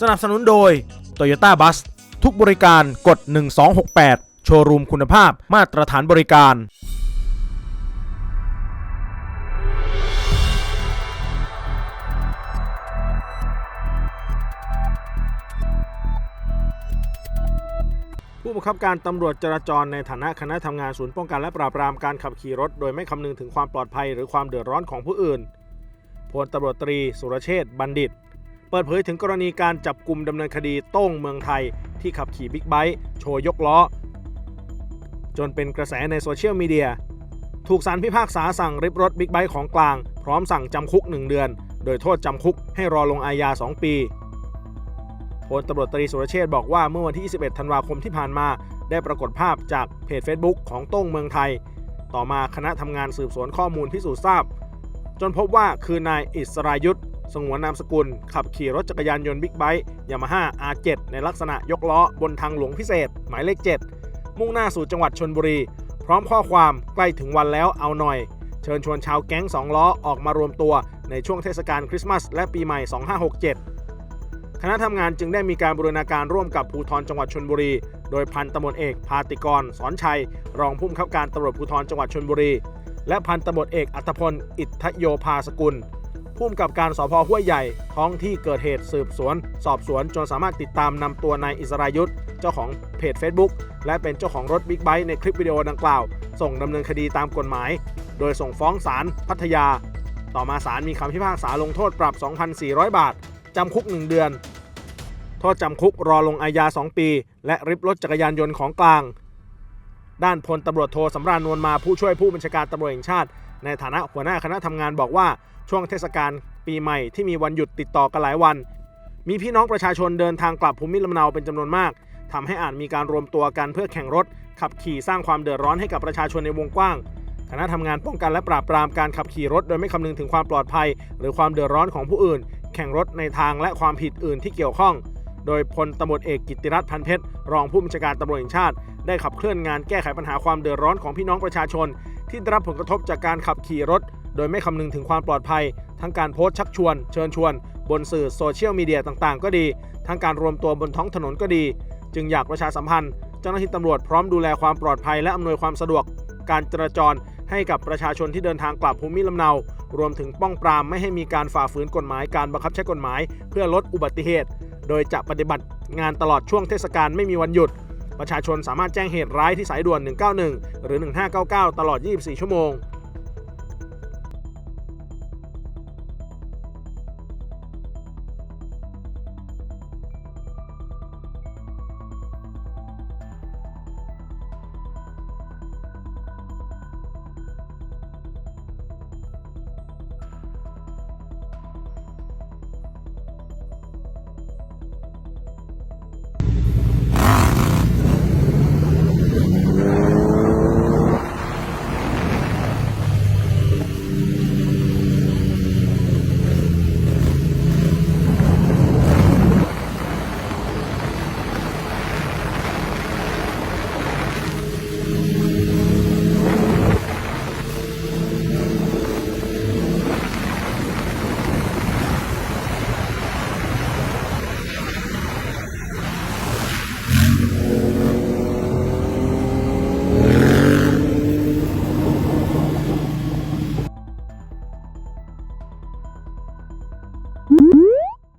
สนับสนุนโดย Toyota Bus ทุกบริการกด 1268 โชว์รูมคุณภาพมาตรฐานบริการ ผู้บังคับการตำรวจจราจรในฐานะคณะทำงานศูนย์ป้องกันและปราบปรามการขับขี่รถ โดยไม่คำนึงถึงความปลอดภัยหรือความเดือดร้อนของผู้อื่นพลตำรวจตรีสุรเชษฐ์บัณฑิต ปิดเผยถึงกรณีการจับกลุ่มดำเนินคดีโต้งเมืองไทย ที่ขับขี่บิ๊กไบค์โชว์ยกล้อ จนเป็นกระแสในโซเชียลมีเดีย ถูกสารพิพากษาสั่งริบรถบิ๊กไบค์ของกลาง พร้อมสั่งจำคุก 1 เดือน โดยโทษจำคุกให้รอลงอาญา 2 ปีพลตำรวจตรีสุรเชษบอกว่าเมื่อวันที่ 21 ธันวาคมที่ผ่านมา ได้ปรากฏภาพจากเพจ Facebook ของโต้งเมืองไทย ต่อมาคณะทำงานสืบสวนข้อมูลพิสูจน์ทราบ จนพบว่าคือนายอิสรายุทธ สงวนนามสกุล ขับขี่รถจักรยานยนต์บิ๊กไบค์ยามาฮ่า R7 ในลักษณะยกล้อบนทางหลวงพิเศษ หมายเลข 7 มุ่งหน้าสู่จังหวัดชนบุรี พร้อมข้อความใกล้ถึงวันแล้วเอาหน่อย เชิญชวนชาวแก๊ง 2 ล้อออกมารวมตัวในช่วงเทศกาลคริสต์มาสและปีใหม่ 2567 คณะทำงานจึงได้มีการบูรณาการร่วมกับภูธรจังหวัดชนบุรี โดยพันตำรวจเอกพาติกร สอนชัย รองผู้บังคับการตำรวจภูธรจังหวัดชนบุรี และพันตำรวจเอกอัตพล อิทธโยภาสกุล ผู้กำกับการสพห้วยใหญ่ ท้องที่เกิดเหตุสืบสวน สอบสวนจนสามารถติดตามนำตัวนายอิสรายุทธเจ้าของเพจ Facebook และเป็นเจ้าของรถบิ๊กไบค์ในคลิปวิดีโอดังกล่าว ส่งดำเนินคดีตามกฎหมาย โดยส่งฟ้องศาลพัทยา ต่อมาศาลมีคำพิพากษาลงโทษปรับ 2,400 บาท จำคุก 1 เดือน โทษจำคุกรอลงอาญา 2 ปี และริบรถจักรยานยนต์ของกลาง ด้านพลตำรวจโทสำราญนวลมาผู้ช่วยผู้บัญชาการตำรวจแห่งชาติ ในฐานะหัวหน้าคณะทำงานบอกว่า ช่วงเทศกาลปีใหม่ที่มีวันหยุดติดต่อกันหลายวัน มีพี่น้องประชาชนเดินทางกลับภูมิลำเนาเป็นจำนวนมากทำให้อาจมีการรวมตัวกันเพื่อแข่งรถ ขับขี่สร้างความเดือดร้อนให้กับประชาชนในวงกว้างคณะทำงานป้องกันและปราบปรามการขับขี่รถ โดยไม่คำนึงถึงความปลอดภัย หรือความเดือดร้อนของผู้อื่น แข่งรถในทางและความผิดอื่นที่เกี่ยวข้อง โดยพลตำรวจเอกกิติรัตน์พันเพชรรองผู้บัญชาการตำรวจแห่งชาติ ได้ขับเคลื่อนงานแก้ไขปัญหาความเดือดร้อนของพี่น้องประชาชน ที่ได้รับผลกระทบจากการขับขี่รถ โดยไม่คำนึงถึงความปลอดภัย ทั้งการโพสต์ชักชวน เชิญชวน บนสื่อโซเชียลมีเดียต่างๆ ก็ดี ทั้งการรวมตัวบนท้องถนนก็ดี จึงอยากประชาสัมพันธ์ เจ้าหน้าที่ตำรวจพร้อมดูแลความปลอดภัยและอำนวยความสะดวก การจราจรให้กับประชาชนที่เดินทางกลับภูมิลำเนา รวมถึงป้องปรามไม่ให้มีการฝ่าฝืนกฎหมายการบังคับใช้กฎหมาย เพื่อลดอุบัติเหตุ โดยจะปฏิบัติงานตลอดช่วงเทศกาลไม่มีวันหยุด ประชาชนสามารถแจ้งเหตุร้ายที่สายด่วน 191 หรือ 1599 ตลอด 24 ชั่วโมง